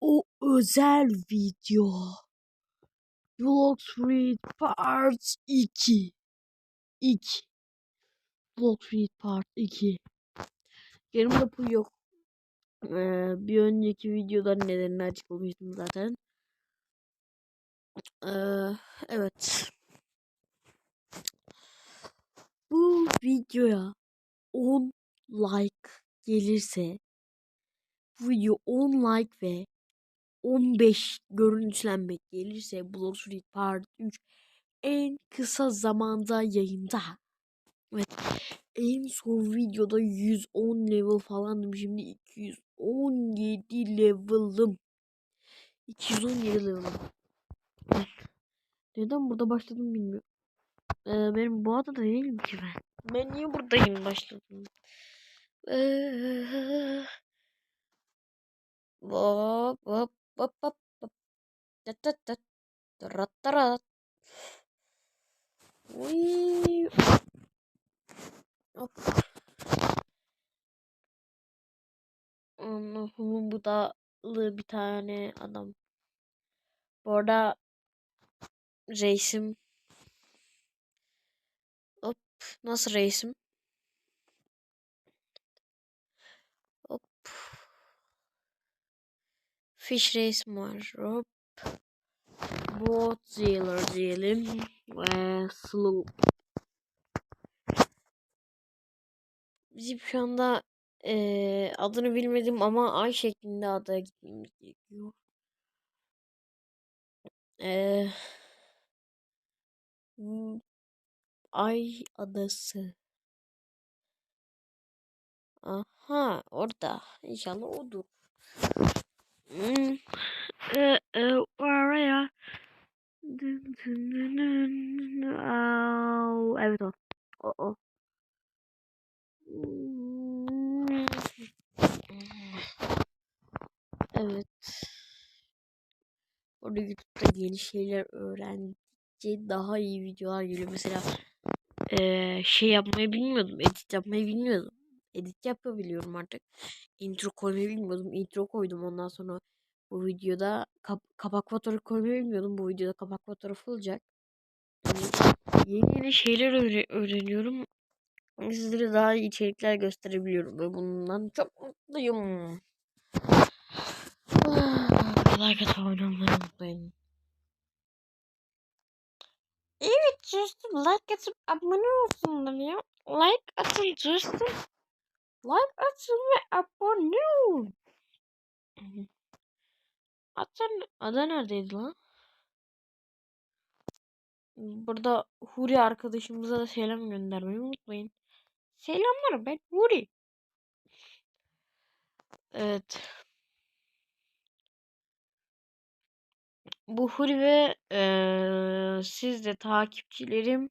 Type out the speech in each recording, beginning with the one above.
O özel video. Vlog Street Part 2. 2. Vlog Street Part 2. Yanımda bu yok. Ee, bir önceki videoda nedenini açıklamıştım zaten. Ee, evet. Bu videoya 10 like gelirse bu video 10 like ve 15 görüntülenme gelirse Blood Street Part 3 en kısa zamanda yayında. Evet. En son videoda 110 level falandım. Şimdi 217 level'ım. 217 level'ım. Neden burada başladım bilmiyorum. Ee, benim bu adada değilim ki ben. Ben niye buradayım başladım? Ee, Hop hop hop hop hop. Tat tat tat. Tarat tarat. Uy. Hop. Allah'ım bu da bir tane adam. Bu arada reisim. Nasıl reisim? Hop. Fish reisim var. Hop. Boat Dealer diyelim. Ve Sloop. Bizim şu anda eee, adını bilmedim ama ay şeklinde adaya gitmemiz gerekiyor. Eee, ay adası. Aha orada. İnşallah odur. Hmm. E, e, oraya. Au, Evet o. O o. Evet. Orada YouTube'da yeni şeyler öğrendikçe daha iyi videolar geliyor. Mesela eee, şey yapmayı bilmiyordum. Edit yapmayı bilmiyordum. Edit yapabiliyorum artık. Intro koymayı bilmiyordum. Intro koydum ondan sonra bu videoda kap kapak fotoğrafı koymayı bilmiyordum. Bu videoda kapak fotoğrafı olacak. Yani yeni yeni şeyler öğre öğreniyorum. Sizlere daha iyi içerikler gösterebiliyorum ve bundan çok mutluyum. like atıp oynamayı unutmayın. Evet dostum like atıp abone olsunlar ya. Like atın dostum. Like atın ve abone olun. Atın adı neredeydi lan? Burada Huri arkadaşımıza da selam göndermeyi unutmayın. Selamlar ben Huri. Evet. Bu Huri ve eee, siz de takipçilerim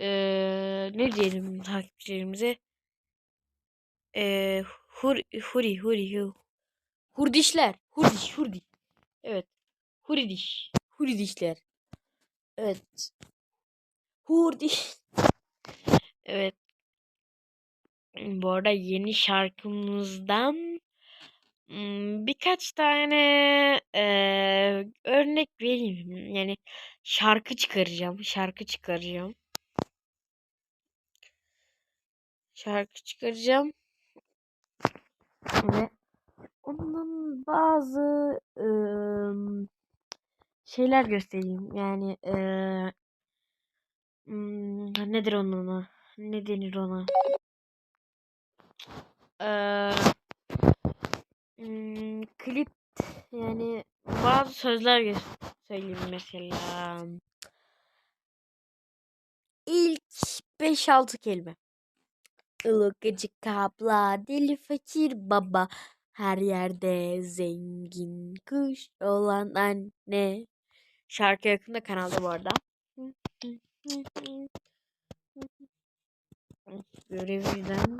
eee, ne diyelim takipçilerimize? Eee Huri Huri Huri Hu- Hurdişler Hurdiş Hurdi. Evet Huridiş Huridişler evet. Hurdiş. Evet. Bu arada yeni şarkımızdan birkaç tane eee, örnek vereyim. Yani şarkı çıkaracağım. Şarkı çıkaracağım. Şarkı çıkaracağım. Ve ondan bazı eee, şeyler göstereyim. Yani eee, nedir onun adı? Ne denir ona? Eee, hmm, klip yani bazı sözler söyleyeyim mesela. İlk 5-6 kelime. Ilıkıcı kapla deli fakir baba her yerde zengin kuş olan anne. Şarkı yakında kanalda bu arada. Görevden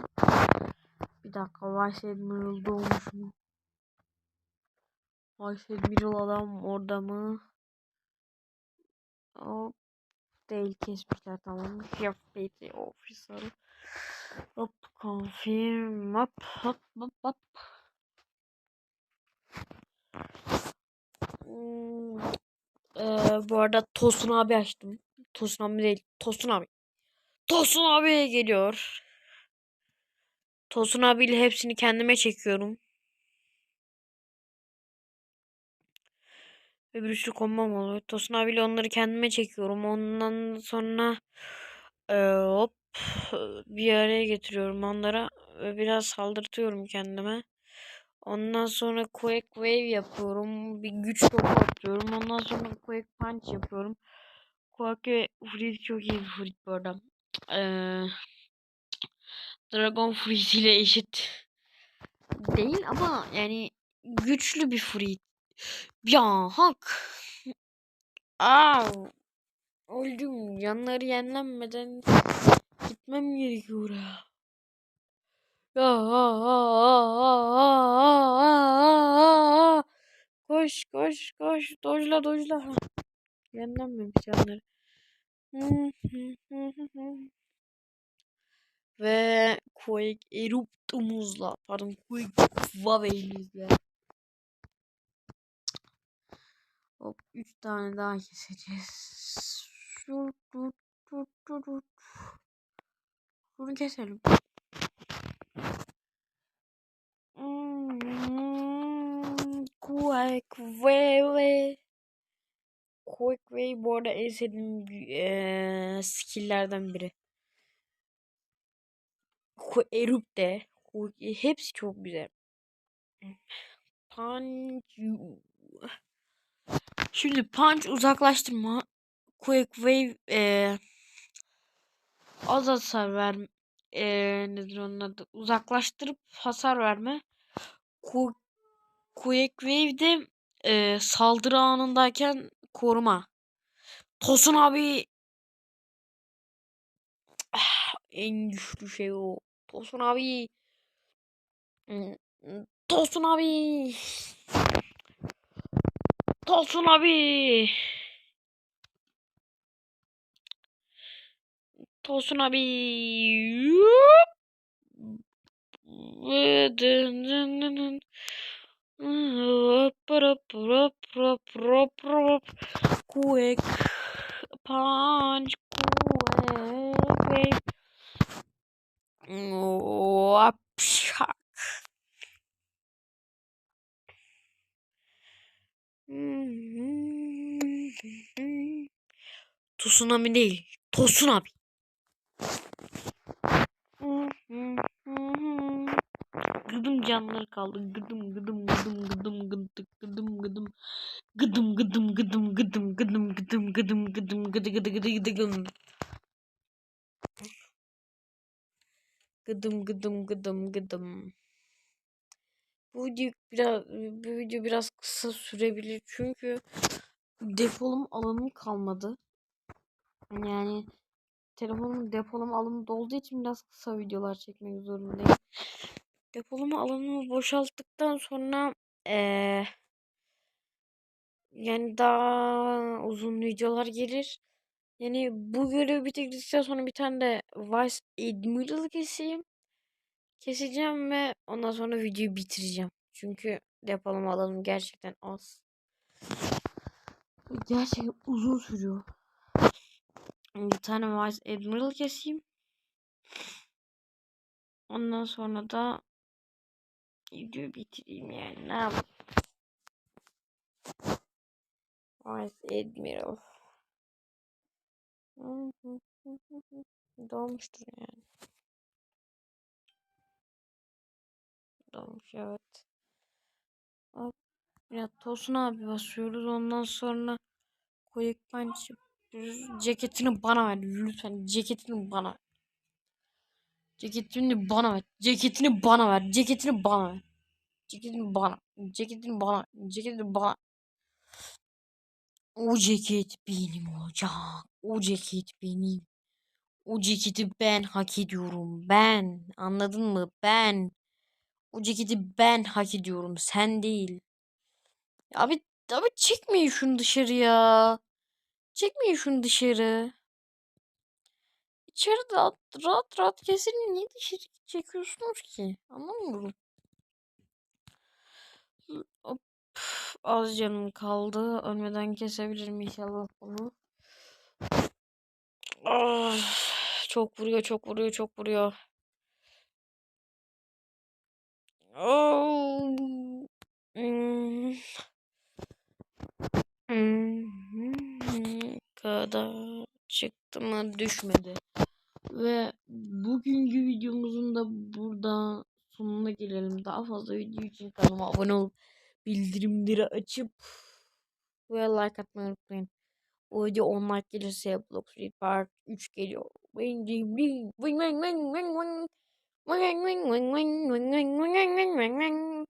bir dakika Vice Admiral'da olmuş mu? Vice Admiral adam orada mı? Hop. değil kesmişler tamam. Şef Bey'de officer. Hop confirm hop hop hop hop. Hmm, eee, bu arada Tosun abi açtım. Tosun abi değil. Tosun abi. Tosun abi geliyor. Tosun abiyle hepsini kendime çekiyorum. Ve bir üçlü kombom oluyor. Tosun abiyle onları kendime çekiyorum. Ondan sonra eee, hop bir araya getiriyorum onlara. Ve biraz saldırtıyorum kendime. Ondan sonra Quake Wave yapıyorum. Bir güç topu atıyorum. Ondan sonra Quake Punch yapıyorum. Quake Freeze çok iyi bir fruit bu arada. Eee, Dragon Freeze ile eşit değil ama yani güçlü bir fruit. Ya hak. Aa, öldüm. Canları yenilenmeden gitmem gerekiyor. Ya. Koş koş koş. Dojla dojla. Yenilenmemiş canları. Ve Quake Eruptumuzla pardon Quake Vave'imizle Hop 3 tane daha keseceğiz. Bunu keselim. Quick Way Quick Way bu arada en sevdiğim e, skilllerden biri. Erup de. Hepsi çok güzel. Thank you. Şimdi punch uzaklaştırma. Quick wave eee az hasar ver eee nedir onun adı? Uzaklaştırıp hasar verme. Ku Quick wave de eee, saldırı anındayken koruma. Tosun abi Ah, en güçlü şey o. Tosun abi. Tosun abi olsun abi. Tosun abi. Quick punch quick. Wapşak. Tsunami değil. Tosunami. Gıdım canları kaldı. Gıdım gıdım gıdım gıdım gıdım gıdım gıdım gıdım gıdım gıdım gıdım gıdım gıdım gıdım gıdım gıdı gıdı gıdı gıdı gıdım gıdım gıdım gıdım gıdım bu video biraz bu video biraz kısa sürebilir çünkü depolum alanım kalmadı yani telefonun depolum alanı dolduğu için biraz kısa videolar çekmek zorundayım depolama alanımı boşalttıktan sonra ee, yani daha uzun videolar gelir. Yani bu görevi bitirdikten sonra bir tane de Vice Admiral keseyim. Keseceğim ve ondan sonra videoyu bitireceğim. Çünkü depolama alanım gerçekten az. Gerçekten uzun sürüyor. Bir tane Vice Admiral keseyim. Ondan sonra da videoyu bitireyim yani. Ne yapayım? Vice Admiral. Dolmuştur yani. Dolmuş evet. Ya Tosun abi basıyoruz. Ondan sonra Quick Punch yapıyoruz. Ceketini bana ver. Lütfen ceketini bana ver. Ceketini bana ver. Ceketini bana ver. Ceketini bana ver. Ceketini bana. Ceketini bana. Ceketini bana. O ceket benim olacak. O ceket benim. O ceketi ben hak ediyorum. Ben. Anladın mı? Ben. O ceketi ben hak ediyorum. Sen değil. Abi abi çekmeyin şunu dışarı ya. Çekmeyin şunu dışarı. içeride rahat rahat keselim. Niye dışarı çekiyorsunuz ki? Anlamıyorum. Hop. Az canım kaldı. Ölmeden kesebilirim inşallah bunu. Ah, çok vuruyor, çok vuruyor, çok vuruyor. Oh. Hmm. Hmm. Kadar çıktı mı düşmedi. Ve bugünkü videomuzun da burada sonuna gelelim. Daha fazla video için kanalıma abone olup bildirimleri açıp ve like atmayı unutmayın. O video 10 like gelirse Blox Street Part 3 geliyor. Wing wing wing wing wing wing wing wing wing wing wing wing wing wing wing wing wing